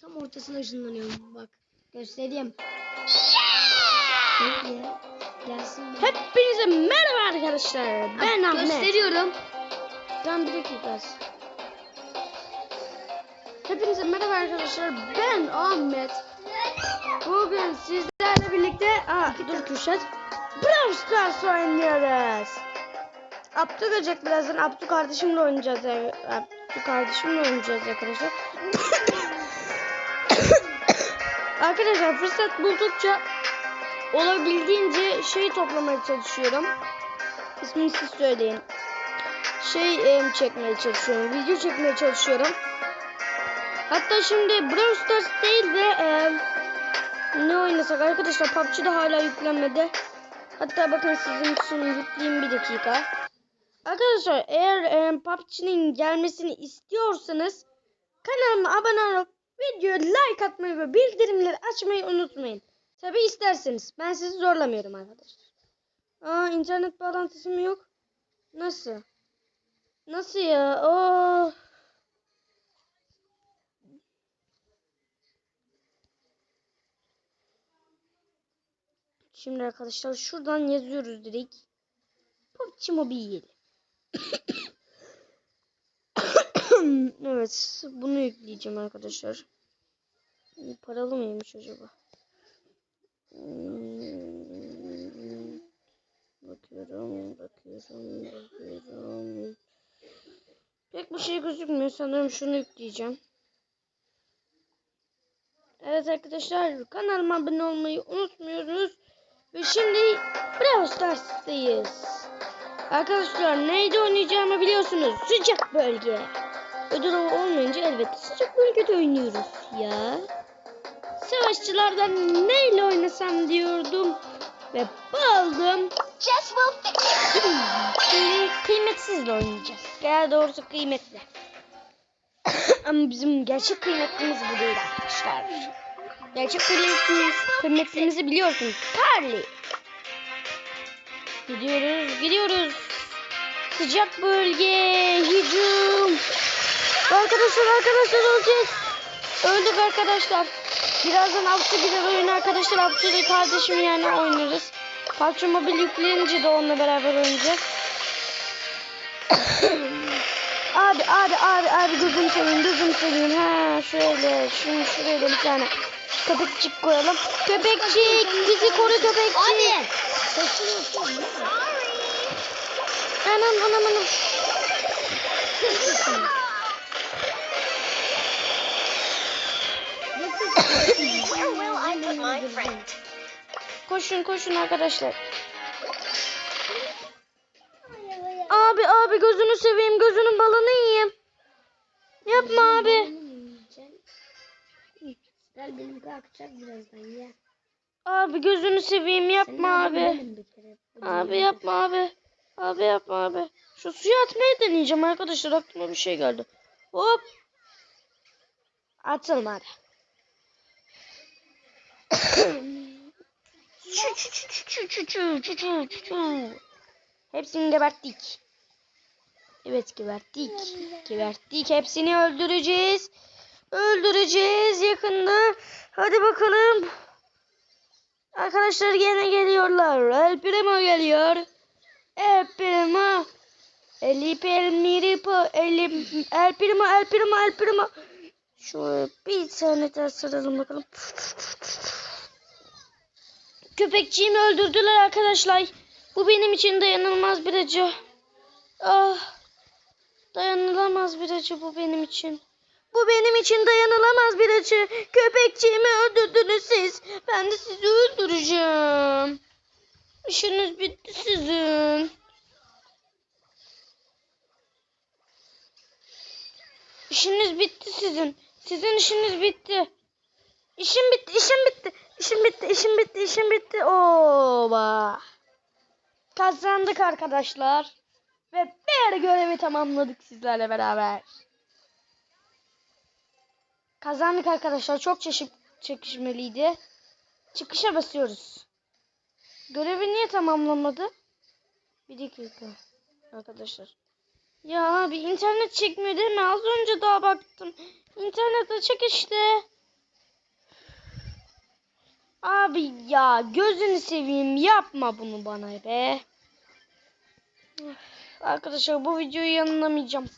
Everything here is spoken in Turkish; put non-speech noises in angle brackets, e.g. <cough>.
tam ortasına ışınlanıyorum. Bak göstereyim. Bekle. Gelsin. bir- Hepinize merhaba arkadaşlar. Ben Bak, Ahmet. Gösteriyorum. Ben bir dakika. Hepinize merhaba arkadaşlar. Ben Ahmet. Bugün sizlerle birlikte... Aa, dur Kürşat. Brawl Stars oynuyoruz. Abdü gelecek birazdan. Abdü kardeşimle oynayacağız. Abdü kardeşimle oynayacağız arkadaşlar. <coughs> arkadaşlar fırsat buldukça olabildiğince şey toplamaya çalışıyorum. İsmini siz söyleyin. Şey em, çekmeye çalışıyorum. Video çekmeye çalışıyorum. Hatta şimdi Brawl Stars değil de em, ne oynasak arkadaşlar PUBG'de hala yüklenmedi. Hatta bakın sizin için yükleyeyim bir dakika. Arkadaşlar eğer em, PUBG'nin gelmesini istiyorsanız kanalıma abone olup videoya like atmayı ve bildirimleri açmayı unutmayın. Tabi isterseniz. Ben sizi zorlamıyorum arkadaşlar. Aa internet bağlantısı mı yok? Nasıl? Nasıl ya? Oo. Şimdi arkadaşlar şuradan yazıyoruz direkt. PUBG Mobile. <coughs> evet, bunu yükleyeceğim arkadaşlar. Paralı mıymış acaba? Hmm, Bakıyorum, bakıyorum, bakıyorum. Pek bir şey gözükmüyor. Sanırım şunu yükleyeceğim. Evet arkadaşlar kanalıma abone olmayı unutmuyoruz. Ve şimdi Brawl Stars'tayız. Arkadaşlar neydi oynayacağımı biliyorsunuz. Sıcak bölge. Ödül olmayınca elbette sıcak bölgede oynuyoruz ya. Savaşçılardan neyle oynasam diyordum. Ve buldum. Jess will fix it. Kıy- kıymetsizle oynayacağız. Gel doğrusu kıymetli. Ama bizim gerçek kıymetlimiz bu değil arkadaşlar. Gerçek kıymetlimiz, kıymetlimizi biliyorsunuz. Carly. Gidiyoruz, gidiyoruz. Sıcak bölge, hücum. Arkadaşlar, arkadaşlar öleceğiz. Öldük arkadaşlar. Birazdan Avcı gider oyun arkadaşlar. Avcı ile kardeşim yani oynarız. PUBG Mobile yüklenince de onunla beraber oynayacağız. <coughs> abi abi abi abi gözüm seveyim gözüm seveyim. Ha şöyle şunu şuraya da bir tane köpekçik koyalım. Köpekçik bizi koru köpekçik. Abi. Anam anam anam. Koşun koşun arkadaşlar. Abi abi gözünü seveyim gözünün balını yiyeyim. Yapma abi. Gel benim kalkacak birazdan ya. Abi gözünü seveyim yapma abi. Abi yapma abi. Abi yapma abi. Şu suya atmayı deneyeceğim arkadaşlar aklıma bir şey geldi. Hop. Atalım Hepsini geberttik. Evet geberttik. Geberttik. Hepsini öldüreceğiz. Öldüreceğiz yakında. Hadi bakalım. Arkadaşlar gene geliyorlar. El Primo geliyor. El Primo. El Primo. El, Primo. El Primo. El Primo. Şöyle bir tane daha saralım bakalım. Köpekçiğimi öldürdüler arkadaşlar. Bu benim için dayanılmaz bir acı. Ah. Dayanılamaz bir acı bu benim için. Bu benim için dayanılamaz bir acı. Köpekçiğimi öldürdünüz siz. Ben de sizi öldüreceğim. İşiniz bitti sizin. İşiniz bitti sizin. Sizin işiniz bitti. İşim bitti, işim bitti. İşim bitti, işim bitti, işim bitti. Oba. Kazandık arkadaşlar. Ve bir görevi tamamladık sizlerle beraber. Kazandık arkadaşlar. Çok çeşit çekişmeliydi. Çıkışa basıyoruz. Görevi niye tamamlamadı? Bir dakika. Arkadaşlar. Ya abi internet çekmiyor değil mi? Az önce daha baktım. İnternete çek işte. Abi ya gözünü seveyim yapma bunu bana be. Arkadaşlar bu videoyu yanılamayacağım.